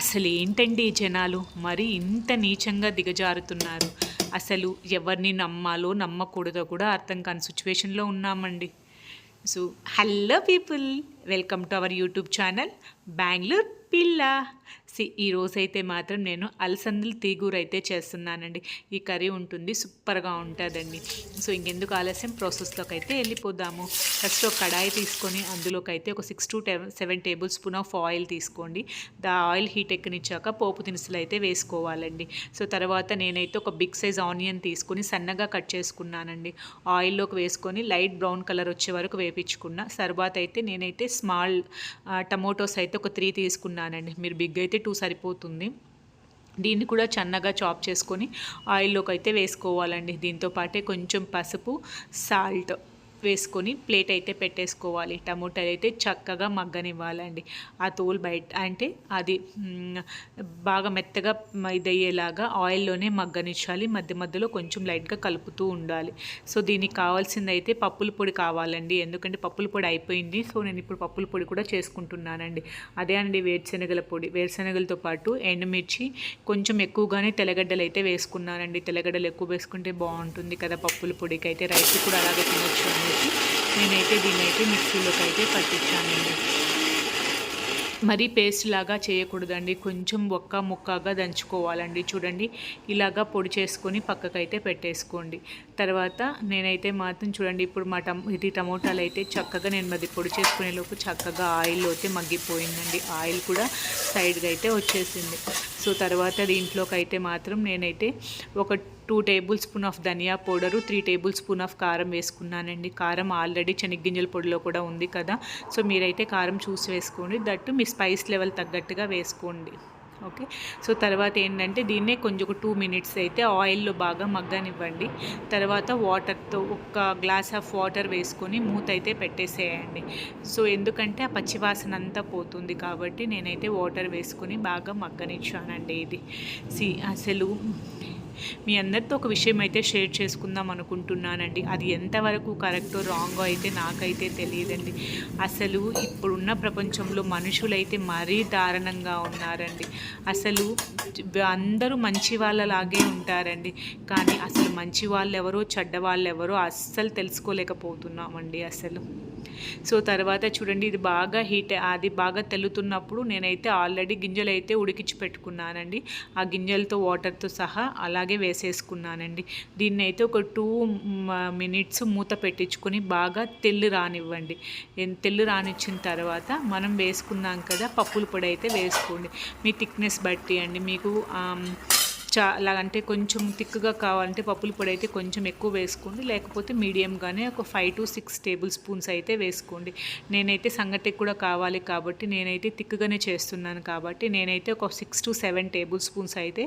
అసలు ఏంటండి జనాలు? మరి ఇంత నీచంగా దిగజారుతున్నారు. అసలు ఎవరిని నమ్మాలో నమ్మకూడదో కూడా అర్థం కాని సిచ్యువేషన్లో ఉన్నామండి. So hello people welcome to our YouTube channel Bengaluru పిల్ల. సి ఈ రోజైతే మాత్రం నేను అలసందలు తీగూర అయితే చేస్తున్నానండి. ఈ కర్రీ ఉంటుంది సూపర్గా ఉంటుందండి. సో ఇంకెందుకు ఆలస్యం? ప్రాసెస్లోకి అయితే వెళ్ళిపోదాము. ఫస్ట్ ఒక కడాయి తీసుకొని అందులోకి అయితే ఒక six to seven tablespoon of oil తీసుకోండి. దా ఆయిల్ హీట్ ఎక్కనిచ్చాక పోపు దినుసులు అయితే వేసుకోవాలండి. సో తర్వాత నేనైతే ఒక బిగ్ సైజ్ ఆనియన్ తీసుకొని సన్నగా కట్ చేసుకున్నానండి. ఆయిల్లోకి వేసుకొని లైట్ బ్రౌన్ కలర్ వచ్చే వరకు వేపించుకున్న తర్వాత అయితే నేనైతే స్మాల్ టమోటోస్ అయితే ఒక త్రీ తీసుకున్నానండి. మీరు బిగ్ అయితే టూ సరిపోతుంది. దీన్ని కూడా చన్నగా చాప్ చేసుకొని ఆయిల్లోకి అయితే వేసుకోవాలండి. దీంతో పాటే కొంచెం పసుపు సాల్ట్ వేసుకొని ప్లేట్ అయితే పెట్టేసుకోవాలి. టమోటాలు అయితే చక్కగా మగ్గనివ్వాలండి. ఆ తోలు బయట అంటే అది బాగా మెత్తగా ఇదయ్యేలాగా ఆయిల్లోనే మగ్గనిచ్చాలి. మధ్య మధ్యలో కొంచెం లైట్గా కలుపుతూ ఉండాలి. సో దీనికి కావాల్సింది అయితే పప్పుల పొడి కావాలండి. ఎందుకంటే పప్పుల పొడి అయిపోయింది. సో నేను ఇప్పుడు పప్పుల పొడి కూడా చేసుకుంటున్నానండి. అదే అండి వేరుశనగల పొడి. వేరుశనగలతో పాటు ఎండుమిర్చి కొంచెం ఎక్కువగానే తెల్లగడ్డలు అయితే వేసుకున్నానండి. తెల్లగడ్డలు ఎక్కువ వేసుకుంటే బాగుంటుంది కదా పప్పుల పొడికి అయితే రైస్ కూడా అలాగే తినొచ్చు అనేసి నేనైతే దీన్ని అయితే మిక్సీలోకి అయితే పట్టించానండి మరీ పేస్ట్ లాగా చేయకూడదండి. కొంచెం ఒక్క ముక్కగా దంచుకోవాలండి. చూడండి ఇలాగా పొడి చేసుకొని పక్కకైతే పెట్టేసుకోండి. తర్వాత నేనైతే మాత్రం చూడండి ఇప్పుడు మా టమ్ ఇది టమోటాలు అయితే చక్కగా నేను మరి పొడి చేసుకునే లోపు చక్కగా ఆయిల్లో అయితే మగ్గిపోయిందండి. ఆయిల్ కూడా సైడ్గా అయితే వచ్చేసింది. సో తర్వాత దీంట్లోకి అయితే మాత్రం నేనైతే ఒక టూ టేబుల్ స్పూన్ ఆఫ్ ధనియా powder three tablespoon of కారం వేసుకున్నానండి. కారం ఆల్రెడీ శనగ్గింజల పొడిలో కూడా ఉంది కదా. సో మీరైతే కారం చూసి వేసుకోండి. దట్టు మీ స్పైస్ లెవెల్ తగ్గట్టుగా వేసుకోండి. ఓకే? సో తర్వాత ఏంటంటే దీన్నే కొంచెం ఒక టూ మినిట్స్ అయితే ఆయిల్లో బాగా మగ్గనివ్వండి. తర్వాత వాటర్తో ఒక గ్లాస్ ఆఫ్ వాటర్ వేసుకొని మూత అయితే పెట్టేసేయండి. సో ఎందుకంటే ఆ పచ్చివాసన అంతా పోతుంది కాబట్టి నేనైతే వాటర్ వేసుకొని బాగా మగ్గనిచ్చానండి ఇది. సి అసలు మీ అందరితో ఒక విషయం అయితే షేర్ చేసుకుందాం అనుకుంటున్నానండి. అది ఎంతవరకు కరెక్టో రాంగో అయితే నాకైతే తెలియదండి. అసలు ఇప్పుడున్న ప్రపంచంలో మనుషులైతే మరీ దారుణంగా ఉన్నారండి. అసలు అందరూ మంచి వాళ్ళలాగే ఉంటారండి. కానీ అసలు మంచి వాళ్ళు ఎవరో చెడ్డ వాళ్ళు ఎవరో అస్సలు తెలుసుకోలేకపోతున్నామండి అసలు. సో తర్వాత చూడండి ఇది బాగా హీట్ అది బాగా తెల్లుతున్నప్పుడు నేనైతే ఆల్రెడీ గింజలు అయితే ఉడికించి పెట్టుకున్నానండి. ఆ గింజలతో వాటర్తో సహా అలాగే వేసేసుకున్నానండి. దీన్ని అయితే ఒక టూ మినిట్స్ మూత పెట్టించుకొని బాగా తెల్లు రానివ్వండి. తెల్లు రానిచ్చిన తర్వాత మనం వేసుకున్నాం కదా పప్పుల పొడి అయితే వేసుకోండి. మీ థిక్నెస్ బట్టి అండి. మీకు చా అంటే కొంచెం థిక్గా కావాలంటే పప్పుల పొడి అయితే కొంచెం ఎక్కువ వేసుకోండి. లేకపోతే మీడియంగానే ఒక five to six tablespoons అయితే వేసుకోండి. నేనైతే సంగటి కూడా కావాలి కాబట్టి నేనైతే థిక్గానే చేస్తున్నాను కాబట్టి నేనైతే ఒక six to seven tablespoons అయితే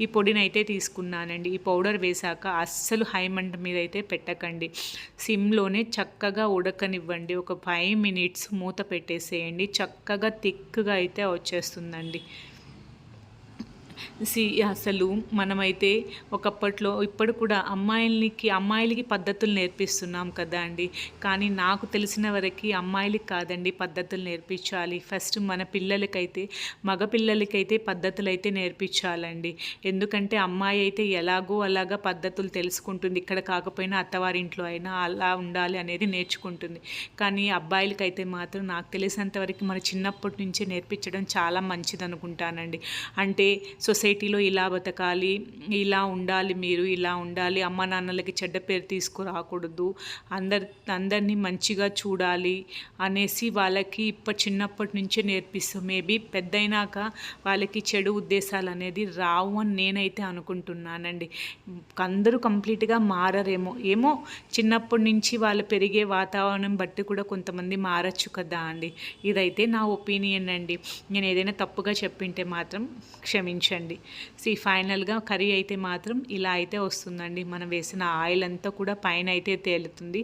ఈ పొడిని అయితే తీసుకున్నానండి. ఈ పౌడర్ వేశాక అస్సలు హై మంట మీద అయితే పెట్టకండి. సిమ్లోనే చక్కగా ఉడకనివ్వండి. ఒక ఫైవ్ మినిట్స్ మూత పెట్టేసేయండి. చక్కగా థిక్గా అయితే వచ్చేస్తుందండి. సి అసలు మనమైతే ఒకప్పట్లో ఇప్పుడు కూడా అమ్మాయిలకి అమ్మాయిలకి పద్ధతులు నేర్పిస్తున్నాం కదా అండి. కానీ నాకు తెలిసిన వరకు అమ్మాయిలకి కాదండి పద్ధతులు నేర్పించాలి. ఫస్ట్ మన పిల్లలకైతే మగ పిల్లలకైతే పద్ధతులు అయితే నేర్పించాలండి. ఎందుకంటే అమ్మాయి అయితే ఎలాగో అలాగా పద్ధతులు తెలుసుకుంటుంది. ఇక్కడ కాకపోయినా అత్తవారింట్లో అయినా అలా ఉండాలి అనేది నేర్చుకుంటుంది. కానీ అబ్బాయిలకైతే మాత్రం నాకు తెలిసినంతవరకు మన చిన్నప్పటి నుంచే నేర్పించడం చాలా మంచిది అనుకుంటానండి అంటే సొసైటీలో ఇలా బతకాలి ఇలా ఉండాలి మీరు ఇలా ఉండాలి అమ్మ నాన్నలకి చెడ్డ పేరు తీసుకురాకూడదు అందరి అందరినీ మంచిగా చూడాలి అనేసి వాళ్ళకి ఇప్పటి చిన్నప్పటి నుంచే నేర్పిస్తాం. మేబీ పెద్దయినాక వాళ్ళకి చెడు ఉద్దేశాలు అనేది రావు అని నేనైతే అనుకుంటున్నానండి. అందరూ కంప్లీట్గా మారరేమో. ఏమో చిన్నప్పటి నుంచి వాళ్ళు పెరిగే వాతావరణం బట్టి కూడా కొంతమంది మారచ్చు కదా అండి. ఇదైతే నా ఒపీనియన్ అండి. నేను ఏదైనా తప్పుగా చెప్పింటే మాత్రం క్షమించండి. ఉంచండి సీ ఫైనల్గా కర్రీ అయితే మాత్రం ఇలా అయితే వస్తుందండి. మనం వేసిన ఆయిల్ అంతా కూడా పైన అయితే తేలుతుంది.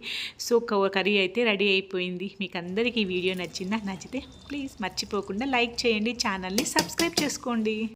సో కర్రీ అయితే రెడీ అయిపోయింది. మీకు అందరికీ ఈ వీడియో నచ్చిందా? నచ్చితే ప్లీజ్ మర్చిపోకుండా లైక్ చేయండి ఛానల్ని సబ్స్క్రైబ్ చేసుకోండి.